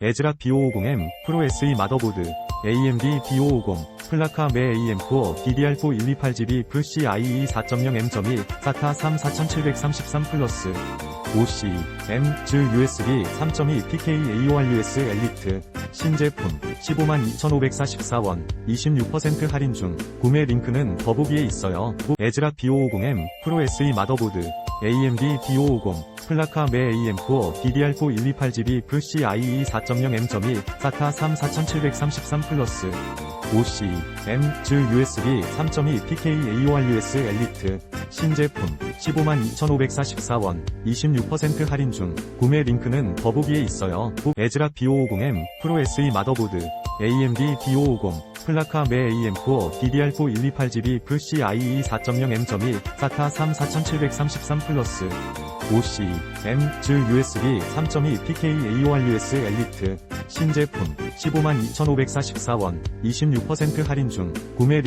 에즈라 B550M 프로 SE 마더보드 AMD B550 플라카 매 AM4 DDR4 128GB VCIe 4.0M.2 SATA 3 4733 플러스 OC M 즈 USB 3.2 PK AORUS 엘리트 신제품 152,544원 26% 할인 중 구매 링크는 더보기에 있어요. 에즈라 B550M 프로 SE 마더보드 AMD B550 플라카 매 AM4 DDR4 128GB VCIe 4.0M.2 SATA 3 4733 플러스 OC M 즈 USB 3.2 PK AORUS 엘리트 신제품 152,544원 26% 할인 중 구매 링크는 더보기에 있어요. 에즈라 B550M 프로 SE 마더보드 AMD B550 플라카 매 AM4 DDR4 128GB VCIe 4.0M.2 SATA 3 4733 플러스 OC M 즈 USB 3.2 PK AORUS 엘리트 신제품 152,544원 26% 할인 중 구매 링크